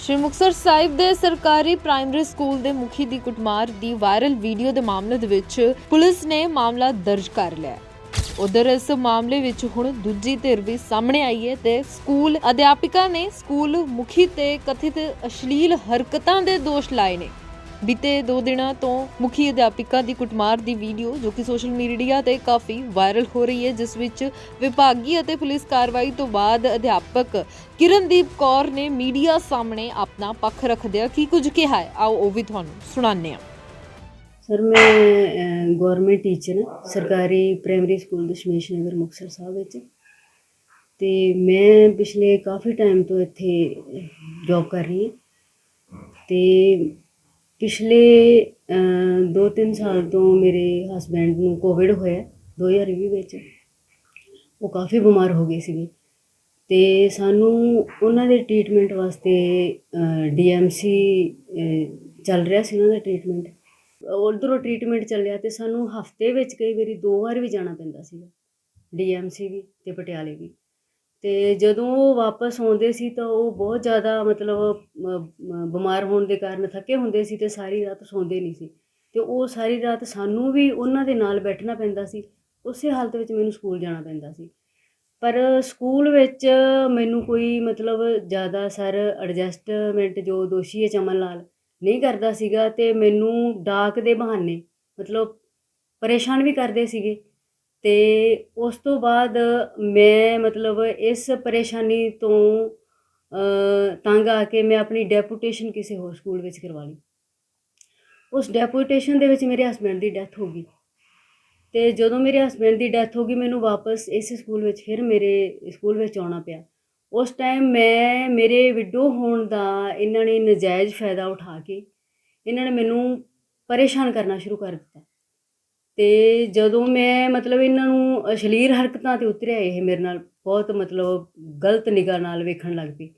ਸ਼੍ਰੀ ਮੁਕਤਸਰ ਸਾਹਿਬ ਦੇ ਸਰਕਾਰੀ primary school ਦੇ ਮੁਖੀ ਦੀ ਕੁੱਟਮਾਰ ਦੀ ਵਾਇਰਲ ਵੀਡੀਓ ਦੇ ਮਾਮਲੇ ਦੇ ਵਿੱਚ ਪੁਲਿਸ ਨੇ ਮਾਮਲਾ ਦਰਜ ਕਰ ਲਿਆ ਉਧਰ ਇਸ ਮਾਮਲੇ ਵਿੱਚ ਹੁਣ ਦੂਜੀ ਧਿਰ ਵੀ ਸਾਹਮਣੇ ਆਈ ਹੈ ਤੇ ਸਕੂਲ ਅਧਿਆਪਕਾਂ ਨੇ ਸਕੂਲ ਮੁਖੀ ਤੇ ਕਥਿਤ ਅਸ਼ਲੀਲ ਹਰਕਤਾਂ ਦੇ ਦੋਸ਼ ਲਾਏ ਨੇ। ਬੀਤੇ 2 ਦਿਨਾਂ ਤੋਂ ਮੁਖੀ ਅਧਿਆਪਿਕਾ ਦੀ ਕੁੱਟਮਾਰ ਦੀ ਵੀਡੀਓ ਜੋ ਕਿ ਸੋਸ਼ਲ ਮੀਡੀਆ ਤੇ ਕਾਫੀ ਵਾਇਰਲ ਹੋ ਰਹੀ ਹੈ, ਜਿਸ ਵਿੱਚ ਵਿਭਾਗੀ ਅਤੇ ਪੁਲਿਸ ਕਾਰਵਾਈ ਤੋਂ ਬਾਅਦ ਅਧਿਆਪਕ ਕਿਰਨਦੀਪ ਕੌਰ ਨੇ ਮੀਡੀਆ ਸਾਹਮਣੇ ਆਪਣਾ ਪੱਖ ਰੱਖਦਿਆਂ ਕੀ ਕੁਝ ਕਿਹਾ ਹੈ? ਆਓ ਉਹ ਵੀ ਤੁਹਾਨੂੰ ਸੁਣਾਉਂਦੇ ਹਾਂ। ਸਰ, ਮੈਂ ਗਵਰਨਮੈਂਟ ਟੀਚਰ ਹਾਂ, ਸਰਕਾਰੀ ਪ੍ਰਾਇਮਰੀ ਸਕੂਲ ਦਸ਼ਮੇਸ਼ ਨਗਰ ਮੁਕਤਸਰ ਸਾਹਿਬ ਵਿੱਚ। ਤੇ ਮੈਂ ਪਿਛਲੇ ਕਾਫੀ ਟਾਈਮ ਤੋਂ ਇੱਥੇ ਜੌਬ ਕਰ ਰਹੀ ਹਾਂ। ਤੇ ਪਿਛਲੇ 2-3 ਸਾਲ ਤੋਂ ਮੇਰੇ ਹਸਬੈਂਡ ਨੂੰ ਕੋਵਿਡ ਹੋਇਆ 2020 ਵਿੱਚ। ਉਹ ਕਾਫੀ ਬਿਮਾਰ ਹੋ ਗਏ ਸੀਗੇ। ਤੇ ਸਾਨੂੰ ਉਹਨਾਂ ਦੇ ਟ੍ਰੀਟਮੈਂਟ ਵਾਸਤੇ ਡੀਐਮਸੀ ਚੱਲ ਰਿਹਾ ਸੀ ਉਹਨਾਂ ਦਾ ਟ੍ਰੀਟਮੈਂਟ ਉਧਰੋਂ ਟ੍ਰੀਟਮੈਂਟ ਚੱਲਿਆ ਤੇ ਸਾਨੂੰ ਹਫ਼ਤੇ ਵਿੱਚ ਕਈ ਵਾਰੀ ਦੋ ਵਾਰ ਵੀ ਜਾਣਾ ਪੈਂਦਾ ਸੀਗਾ। ਡੀਐਮਸੀ ਵੀ ਤੇ ਪਟਿਆਲੇ ਵੀ। ਅਤੇ ਜਦੋਂ ਉਹ ਵਾਪਸ ਆਉਂਦੇ ਸੀ ਤਾਂ ਉਹ ਬਹੁਤ ਜ਼ਿਆਦਾ ਮਤਲਬ ਬਿਮਾਰ ਹੋਣ ਦੇ ਕਾਰਨ ਥੱਕੇ ਹੁੰਦੇ ਸੀ ਅਤੇ ਸਾਰੀ ਰਾਤ ਸੌਂਦੇ ਨਹੀਂ ਸੀ। ਅਤੇ ਉਹ ਸਾਰੀ ਰਾਤ ਸਾਨੂੰ ਵੀ ਉਹਨਾਂ ਦੇ ਨਾਲ ਬੈਠਣਾ ਪੈਂਦਾ ਸੀ, ਉਸੇ ਹਾਲਤ ਵਿੱਚ ਮੈਨੂੰ ਸਕੂਲ ਜਾਣਾ ਪੈਂਦਾ ਸੀ। ਪਰ ਸਕੂਲ ਵਿੱਚ ਮੈਨੂੰ ਕੋਈ ਮਤਲਬ ਜ਼ਿਆਦਾ ਸਰ ਐਡਜਸਟਮੈਂਟ ਜੋ ਦੋਸ਼ੀ ਹੈ ਚਮਨ ਲਾਲ ਨਹੀਂ ਕਰਦਾ ਸੀਗਾ ਅਤੇ ਮੈਨੂੰ ਡਾਕ ਦੇ ਬਹਾਨੇ ਮਤਲਬ ਪਰੇਸ਼ਾਨ ਵੀ ਕਰਦੇ ਸੀਗੇ। ਅਤੇ ਉਸ ਤੋਂ ਬਾਅਦ ਮੈਂ ਮਤਲਬ ਇਸ ਪਰੇਸ਼ਾਨੀ ਤੋਂ ਤੰਗ ਆ ਕੇ ਮੈਂ ਆਪਣੀ ਡੈਪੂਟੇਸ਼ਨ ਕਿਸੇ ਹੋਰ ਸਕੂਲ ਵਿੱਚ ਕਰਵਾ ਲਈ। ਉਸ ਡੈਪੂਟੇਸ਼ਨ ਦੇ ਵਿੱਚ ਮੇਰੇ ਹਸਬੈਂਡ ਦੀ ਡੈਥ ਹੋ ਗਈ। ਤੇ ਜਦੋਂ ਮੇਰੇ ਹਸਬੰਡ ਦੀ ਡੈਥ ਹੋ ਗਈ, ਮੈਨੂੰ ਵਾਪਸ ਇਸ ਸਕੂਲ ਵਿੱਚ ਫਿਰ ਮੇਰੇ ਸਕੂਲ ਵਿੱਚ ਆਉਣਾ ਪਿਆ। ਉਸ ਟਾਈਮ ਮੈਂ, ਮੇਰੇ ਵਿਡੋ ਹੋਣ ਦਾ ਇਹਨਾਂ ਨੇ ਨਜਾਇਜ਼ ਫਾਇਦਾ ਉਠਾ ਕੇ ਇਹਨਾਂ ਨੇ ਮੈਨੂੰ ਪਰੇਸ਼ਾਨ ਕਰਨਾ ਸ਼ੁਰੂ ਕਰ ਦਿੱਤਾ। ਤੇ ਜਦੋਂ ਮੈਂ ਮਤਲਬ ਇਹਨਾਂ ਨੂੰ ਅਸ਼ਲੀਲ ਹਰਕਤਾਂ ਤੇ ਉਤਰਿਆ, ਇਹ ਮੇਰੇ ਨਾਲ ਬਹੁਤ ਮਤਲਬ ਗਲਤ ਨਿਗਾਹ ਨਾਲ ਵੇਖਣ ਲੱਗ ਪਈ।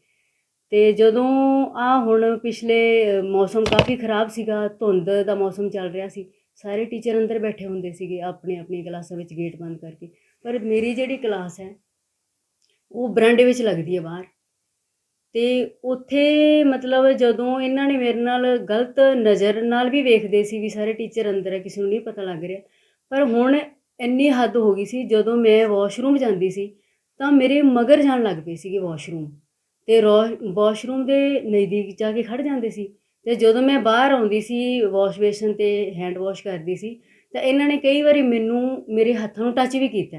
ਤੇ ਜਦੋਂ ਆ ਹੁਣ ਪਿਛਲੇ ਮੌਸਮ ਕਾਫੀ ਖਰਾਬ ਸੀਗਾ, ਧੁੰਦ ਦਾ ਮੌਸਮ ਚੱਲ ਰਿਹਾ ਸੀ, ਸਾਰੇ ਟੀਚਰ ਅੰਦਰ ਬੈਠੇ ਹੁੰਦੇ ਸੀਗੇ ਆਪਣੀ ਆਪਣੀ ਕਲਾਸਾਂ ਵਿੱਚ ਗੇਟ ਬੰਦ ਕਰਕੇ। ਪਰ ਮੇਰੀ ਜਿਹੜੀ ਕਲਾਸ ਹੈ, ਉਹ ਬਰਾਂਡੇ ਵਿੱਚ ਲੱਗਦੀ ਹੈ ਬਾਹਰ। ਤੇ ਉੱਥੇ ਮਤਲਬ ਜਦੋਂ ਇਹਨਾਂ ਨੇ ਮੇਰੇ ਨਾਲ ਗਲਤ ਨਜ਼ਰ ਨਾਲ ਵੀ ਵੇਖਦੇ ਸੀ ਵੀ ਸਾਰੇ ਟੀਚਰ ਅੰਦਰ ਹੈ ਕਿਸੇ ਨੂੰ ਨਹੀਂ ਪਤਾ ਲੱਗ ਰਿਹਾ। ਪਰ ਹੁਣ ਇੰਨੀ ਹੱਦ ਹੋ ਗਈ ਸੀ, ਜਦੋਂ ਮੈਂ ਵਾਸ਼ਰੂਮ ਜਾਂਦੀ ਸੀ, ਤਾਂ ਮੇਰੇ ਮਗਰ ਜਾਣ ਲੱਗ ਪਏ ਸੀਗੇ ਵਾਸ਼ਰੂਮ ਤੇ ਵਾਸ਼ਰੂਮ ਦੇ ਨਜ਼ਦੀਕ ਜਾ ਕੇ ਖੜ ਜਾਂਦੇ ਸੀ। ਤੇ ਜਦੋਂ ਮੈਂ ਬਾਹਰ ਆਉਂਦੀ ਸੀ ਵਾਸ਼ ਬੇਸਨ ਤੇ ਹੈਂਡ ਵਾਸ਼ ਕਰਦੀ ਸੀ, ਤਾਂ ਇਹਨਾਂ ਨੇ ਕਈ ਵਾਰੀ ਮੈਨੂੰ ਮੇਰੇ ਹੱਥਾਂ ਨੂੰ ਟੱਚ ਵੀ ਕੀਤਾ।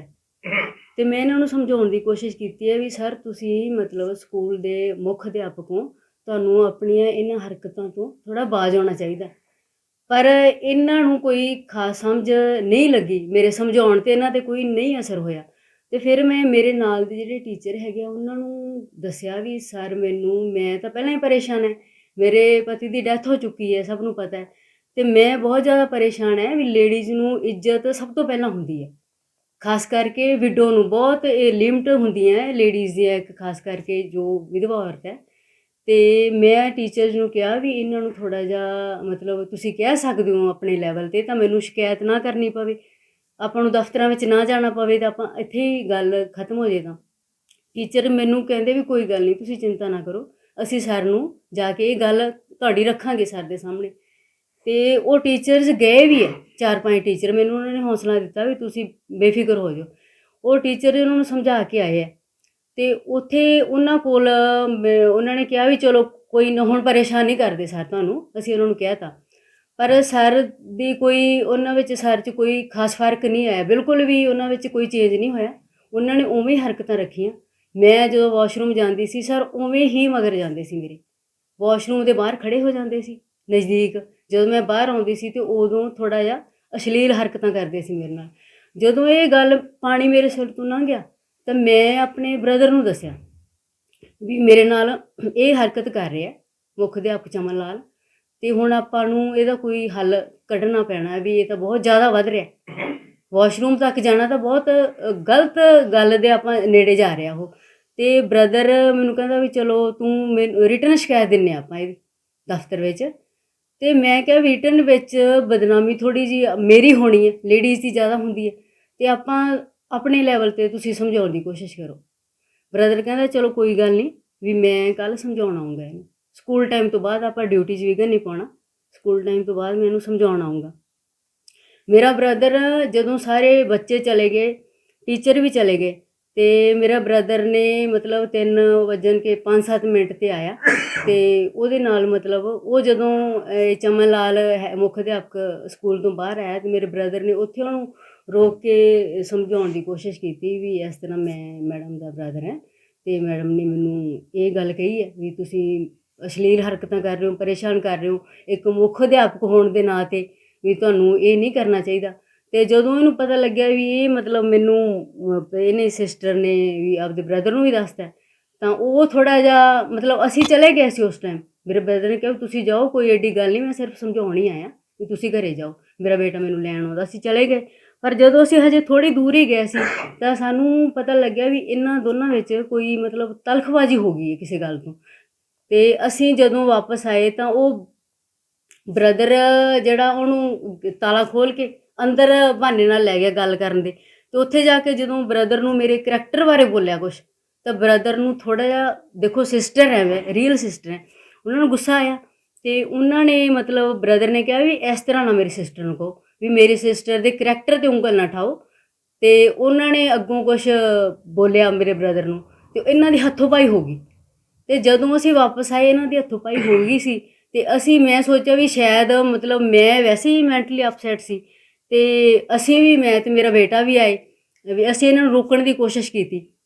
ਤੇ ਮੈਂ ਇਹਨਾਂ ਨੂੰ ਸਮਝਾਉਣ ਦੀ ਕੋਸ਼ਿਸ਼ ਕੀਤੀ ਹੈ ਵੀ ਸਰ ਤੁਸੀਂ ਮਤਲਬ ਸਕੂਲ ਦੇ ਮੁੱਖ ਅਧਿਆਪਕ ਹੋ, ਤੁਹਾਨੂੰ ਆਪਣੀਆਂ ਇਹਨਾਂ ਹਰਕਤਾਂ ਤੋਂ ਥੋੜਾ ਬਾਜ਼ ਆਉਣਾ ਚਾਹੀਦਾ। ਪਰ ਇਹਨਾਂ ਨੂੰ ਕੋਈ ਖਾਸ ਸਮਝ ਨਹੀਂ ਲੱਗੀ, ਮੇਰੇ ਸਮਝਾਉਣ ਤੇ ਇਹਨਾਂ ਤੇ ਕੋਈ ਨਹੀਂ ਅਸਰ ਹੋਇਆ। ਤੇ ਫਿਰ ਮੈਂ ਮੇਰੇ ਨਾਲ ਦੇ ਜਿਹੜੇ ਟੀਚਰ ਹੈਗੇ ਆ, ਉਹਨਾਂ ਨੂੰ ਦੱਸਿਆ ਵੀ ਸਰ ਮੈਨੂੰ, ਮੈਂ ਤਾਂ ਪਹਿਲਾਂ ਹੀ ਪਰੇਸ਼ਾਨ ਹੈ, ਮੇਰੇ ਪਤੀ ਦੀ ਡੈਥ ਹੋ ਚੁੱਕੀ ਹੈ, ਸਭ ਨੂੰ ਪਤਾ ਹੈ। ਤੇ ਮੈਂ ਬਹੁਤ ਜ਼ਿਆਦਾ ਪਰੇਸ਼ਾਨ ਹੈ ਵੀ ਲੇਡੀਜ਼ ਨੂੰ ਇੱਜ਼ਤ ਸਭ ਤੋਂ ਪਹਿਲਾਂ ਹੁੰਦੀ ਹੈ। ਖਾਸ ਕਰਕੇ ਵਿਡੋ ਨੂੰ ਬਹੁਤ ਇਹ ਲਿਮਟ ਹੁੰਦੀਆਂ ਲੇਡੀਜ਼ ਦੀਆਂ ਇੱਕ ਖਾਸ ਕਰਕੇ ਜੋ ਵਿਧਵਾ ਔਰਤ ਹੈ। ਤੇ ਮੈਂ ਟੀਚਰਸ ਨੂੰ ਕਿਹਾ ਵੀ ਇਹਨਾਂ ਨੂੰ ਥੋੜਾ ਜਿਹਾ ਮਤਲਬ ਤੁਸੀਂ ਕਹਿ ਸਕਦੇ ਹੋ ਆਪਣੇ ਲੈਵਲ ਤੇ ਤਾਂ ਮੈਨੂੰ ਸ਼ਿਕਾਇਤ ਨਾ ਕਰਨੀ ਪਵੇ। ਆਪਾਂ ਨੂੰ ਦਫ਼ਤਰਾਂ ਵਿੱਚ ਨਾ ਜਾਣਾ ਪਵੇ ਤਾਂ ਆਪਾਂ ਇੱਥੇ ਹੀ ਗੱਲ ਖਤਮ ਹੋ ਜੇ ਤਾਂ। ਟੀਚਰ ਮੈਨੂੰ ਕਹਿੰਦੇ ਵੀ ਕੋਈ ਗੱਲ ਨਹੀਂ, ਤੁਸੀਂ ਚਿੰਤਾ ਨਾ ਕਰੋ। ਅਸੀਂ ਸਰ ਨੂੰ ਜਾ ਕੇ ਇਹ ਗੱਲ ਤੁਹਾਡੀ ਰੱਖਾਂਗੇ ਸਰ ਦੇ ਸਾਹਮਣੇ। ਤੇ ਉਹ ਟੀਚਰਸ ਗਏ ਵੀ ਹੈ, ਚਾਰ ਪੰਜ ਟੀਚਰ ਮੈਨੂੰ ਉਹਨਾਂ ਨੇ ਹੌਸਲਾ ਦਿੱਤਾ ਵੀ ਤੁਸੀਂ ਬੇਫਿਕਰ ਹੋ ਜਾਓ। ਉਹ ਟੀਚਰ ਉਹਨਾਂ ਨੂੰ ਸਮਝਾ ਕੇ ਆਏ ਹੈ। ਤੇ ਉੱਥੇ ਉਹਨਾਂ ਕੋਲ, ਮੈਂ- ਉਹਨਾਂ ਨੇ ਕਿਹਾ ਵੀ ਚਲੋ ਕੋਈ ਨਾ, ਹੁਣ ਪਰੇਸ਼ਾਨ ਨਹੀਂ ਕਰਦੇ ਸਰ ਤੁਹਾਨੂੰ, ਅਸੀਂ ਉਹਨਾਂ ਨੂੰ ਕਿਹਾ ਤਾ ਪਰ ਸਰ ਦੀ ਕੋਈ, ਉਹਨਾਂ ਵਿੱਚ ਸਰ 'ਚ ਕੋਈ ਖਾਸ ਫ਼ਰਕ ਨਹੀਂ ਆਇਆ। ਬਿਲਕੁਲ ਵੀ ਉਹਨਾਂ ਵਿੱਚ ਕੋਈ ਚੇਂਜ ਨਹੀਂ ਹੋਇਆ। ਉਹਨਾਂ ਨੇ ਉਵੇਂ ਹਰਕਤਾਂ ਰੱਖੀਆਂ। ਮੈਂ ਜਦੋਂ ਵਾਸ਼ਰੂਮ ਜਾਂਦੀ ਸੀ ਸਰ, ਉਵੇਂ ਹੀ ਮਗਰ ਜਾਂਦੇ ਸੀ ਮੇਰੇ। ਵਾਸ਼ਰੂਮ ਦੇ ਬਾਹਰ ਖੜੇ ਹੋ ਜਾਂਦੇ ਸੀ, ਨਜ਼ਦੀਕ। ਜਦੋਂ ਮੈਂ ਬਾਹਰ ਆਉਂਦੀ ਸੀ ਤੇ ਉਦੋਂ ਥੋੜਾ ਜਿਹਾ ਅਸ਼ਲੀਲ ਹਰਕਤਾਂ ਕਰਦੇ ਸੀ ਮੇਰੇ ਨਾਲ। ਜਦੋਂ ਇਹ ਗੱਲ ਪਾਣੀ ਮੇਰੇ ਸਿਰ ਤੋਂ ਲੰਘ ਗਿਆ ਤਾਂ ਮੈਂ ਆਪਣੇ ਬ੍ਰਦਰ ਨੂੰ ਦੱਸਿਆ ਵੀ ਮੇਰੇ ਨਾਲ ਇਹ ਹਰਕਤ ਕਰ ਰਿਹਾ ਮੁੱਖ ਅਧਿਆਪਕ ਚਮਨ ਲਾਲ ਤੇ ਹੁਣ ਆਪਾਂ ਨੂੰ ਇਹਦਾ ਕੋਈ ਹੱਲ ਕੱਢਣਾ ਪੈਣਾ ਵੀ ਇਹ ਤਾਂ ਬਹੁਤ ਜ਼ਿਆਦਾ ਵੱਧ ਰਿਹਾ ਵਾਸ਼ਰੂਮ ਤੱਕ ਜਾਣਾ ਤਾਂ ਬਹੁਤ ਗਲਤ ਗੱਲ ਦੇ ਆਪਾਂ ਨੇੜੇ ਜਾ ਰਿਹਾ ਉਹ। ਤੇ ਬ੍ਰਦਰ ਮੈਨੂੰ ਕਹਿੰਦਾ ਵੀ ਚਲੋ ਤੂੰ ਮੈਨੂੰ ਰਿਟਰਨ ਸ਼ਿਕਾਇਤ ਦਿੰਨੇ ਆਪਾਂ ਇਹਦੀ ਦਫ਼ਤਰ ਵਿੱਚ। ਤੇ ਮੈਂ ਕਿਹਾ ਰਿਟਰਨ ਵਿੱਚ ਬਦਨਾਮੀ ਥੋੜੀ ਜੀ ਮੇਰੀ ਹੋਣੀ ਹੈ ਲੇਡੀਜ਼ ਦੀ ਜ਼ਿਆਦਾ ਹੁੰਦੀ ਹੈ। ਤੇ ਆਪਾਂ ਆਪਣੇ ਲੈਵਲ ਤੇ ਤੁਸੀਂ ਸਮਝਾਉਣ ਦੀ ਕੋਸ਼ਿਸ਼ ਕਰੋ। ਬ੍ਰਦਰ ਕਹਿੰਦਾ, ਚਲੋ ਕੋਈ ਗੱਲ ਨਹੀਂ, ਵੀ ਮੈਂ ਕੱਲ ਸਮਝਾਉਣ ਆਉਂਗਾ ਇਹਨੂੰ। ਸਕੂਲ ਟਾਈਮ ਤੋਂ ਬਾਅਦ ਆਪਾਂ ਡਿਊਟੀ 'ਚ ਵਿਘਨ ਨਹੀਂ ਪਾਉਣਾ? ਸਕੂਲ ਟਾਈਮ ਤੋਂ ਬਾਅਦ ਮੈਂ ਇਹਨੂੰ ਸਮਝਾਉਣ ਆਉਂਗਾ ਮੇਰਾ ਬ੍ਰਦਰ ਜਦੋਂ ਸਾਰੇ ਬੱਚੇ ਚਲੇ ਗਏ ਟੀਚਰ ਵੀ ਚਲੇ ਗਏ ਤੇ ਮੇਰਾ ਬ੍ਰਦਰ ਨੇ ਮਤਲਬ 3 ਵਜਣ ਕੇ 5-7 ਮਿੰਟ ਤੇ ਆਇਆ ਤੇ ਉਹਦੇ ਨਾਲ ਮਤਲਬ ਉਹ ਜਦੋਂ ਚਮਨ ਲਾਲ ਹੈ- ਮੁੱਖ ਅਧਿਆਪਕ ਸਕੂਲ ਤੋਂ ਬਾਹਰ ਆਇਆ ਤੇ ਮੇਰੇ ਬ੍ਰਦਰ ਨੇ ਉੱਥੇ ਉਹਨੂੰ ਰੋਕ ਕੇ ਸਮਝਾਉਣ ਦੀ ਕੋਸ਼ਿਸ਼ ਕੀਤੀ ਵੀ ਇਸ ਤਰ੍ਹਾਂ ਮੈਂ ਮੈਡਮ ਦਾ ਬ੍ਰਦਰ ਹੈ ਤੇ ਮੈਡਮ ਨੇ ਮੈਨੂੰ ਇਹ ਗੱਲ ਕਹੀ ਹੈ ਵੀ ਤੁਸੀਂ ਅਸ਼ਲੀਲ ਹਰਕਤਾਂ ਕਰ ਰਹੇ ਹੋ, ਪਰੇਸ਼ਾਨ ਕਰ ਰਹੇ ਹੋ, ਇੱਕ ਮੁੱਖ ਅਧਿਆਪਕ ਹੋਣ ਦੇ ਨਾਂ ਤੇ ਵੀ ਤੁਹਾਨੂੰ ਇਹ ਨਹੀਂ ਕਰਨਾ ਚਾਹੀਦਾ। ਤੇ ਜਦੋਂ ਇਹਨੂੰ ਪਤਾ ਲੱਗਿਆ ਵੀ ਇਹ ਮਤਲਬ ਮੈਨੂੰ ਇਹਨੇ ਸਿਸਟਰ ਨੇ ਵੀ ਆਪਦੇ ਬ੍ਰਦਰ ਨੂੰ ਵੀ ਦੱਸਤਾ, ਤਾਂ ਉਹ ਥੋੜਾ ਜਿਹਾ ਮਤਲਬ ਅਸੀਂ ਚਲੇ ਗਏ ਸੀ ਉਸ ਟਾਈਮ ਮੇਰੇ ਬ੍ਰਦਰ ਨੇ ਕਿਹਾ ਵੀ ਤੁਸੀਂ ਜਾਓ, ਕੋਈ ਐਡੀ ਗੱਲ ਨਹੀਂ, ਮੈਂ ਸਿਰਫ ਸਮਝਾਉਣ ਹੀ ਆਇਆ ਵੀ ਤੁਸੀਂ ਘਰੇ ਜਾਓ। ਮੇਰਾ ਬੇਟਾ ਮੈਨੂੰ ਲੈਣ ਆਉਂਦਾ ਅਸੀਂ ਚਲੇ ਗਏ। ਪਰ ਜਦੋਂ ਅਸੀਂ ਹਜੇ ਥੋੜੀ ਦੂਰ ਹੀ ਗਏ ਸੀ, ਤਾਂ ਸਾਨੂੰ ਪਤਾ ਲੱਗਿਆ ਵੀ ਇਹਨਾਂ ਦੋਨਾਂ ਵਿੱਚ ਕੋਈ ਮਤਲਬ ਤਲਖਬਾਜ਼ੀ ਹੋ ਗਈ ਹੈ ਕਿਸੇ ਗੱਲ ਤੋਂ। ਤੇ ਅਸੀਂ ਜਦੋਂ ਵਾਪਸ ਆਏ ਤਾਂ ਉਹ ਬ੍ਰਦਰ ਜਿਹੜਾ ਉਹਨੂੰ ਤਾਲਾ ਖੋਲ ਕੇ ਅੰਦਰ ਬਹਾਨੇ ਨਾਲ ਲੈ ਗਿਆ ਗੱਲ ਕਰਨ ਦੇ। ਤੇ ਉੱਥੇ ਜਾ ਕੇ ਜਦੋਂ ਬ੍ਰਦਰ ਨੂੰ ਮੇਰੇ ਕਰੈਕਟਰ ਬਾਰੇ ਬੋਲਿਆ ਕੁਛ, ਤਾਂ ਬ੍ਰਦਰ ਨੂੰ ਥੋੜਾ ਜਿਹਾ, ਦੇਖੋ ਸਿਸਟਰ ਹੈ ਵੇ ਰੀਅਲ ਸਿਸਟਰ ਹੈ। ਉਹਨਾਂ ਨੂੰ ਗੁੱਸਾ ਆਇਆ ਤੇ ਉਹਨਾਂ ਨੇ ਮਤਲਬ ਬ੍ਰਦਰ ਨੇ ਕਿਹਾ ਵੀ ਇਸ ਤਰ੍ਹਾਂ ਨਾ ਮੇਰੀ ਸਿਸਟਰ ਨੂੰ ਕਹੋ, ਵੀ ਮੇਰੀ ਸਿਸਟਰ ਦੇ ਕਰੈਕਟਰ ਤੇ ਉਂਗਲ ਨਾ ਠਾਓ। ਤੇ ਉਹਨਾਂ ਨੇ ਅੱਗੋਂ ਕੁਛ ਬੋਲਿਆ ਮੇਰੇ ਬ੍ਰਦਰ ਨੂੰ, ਤੇ ਇਹਨਾਂ ਦੀ ਹੱਥੋਂ ਪਾਈ ਹੋ ਗਈ। ਤੇ ਜਦੋਂ ਅਸੀਂ ਵਾਪਸ ਆਏ, ਇਹਨਾਂ ਦੀ ਹੱਥੋਂ ਪਾਈ ਹੋ ਗਈ ਸੀ, ਤੇ ਅਸੀਂ ਮੈਂ ਸੋਚਿਆ ਵੀ ਸ਼ਾਇਦ ਮਤਲਬ ਮੈਂ ਵੈਸੇ ਹੀ ਮੈਂਟਲੀ ਅਪਸੈਟ ਸੀ। ਤੇ ਅਸੀਂ ਵੀ, ਮੈਂ ਤੇ ਮੇਰਾ ਬੇਟਾ ਵੀ ਆਏ, ਵੀ ਅਸੀਂ ਇਹਨਾਂ ਨੂੰ ਰੋਕਣ ਦੀ ਕੋਸ਼ਿਸ਼ ਕੀਤੀ।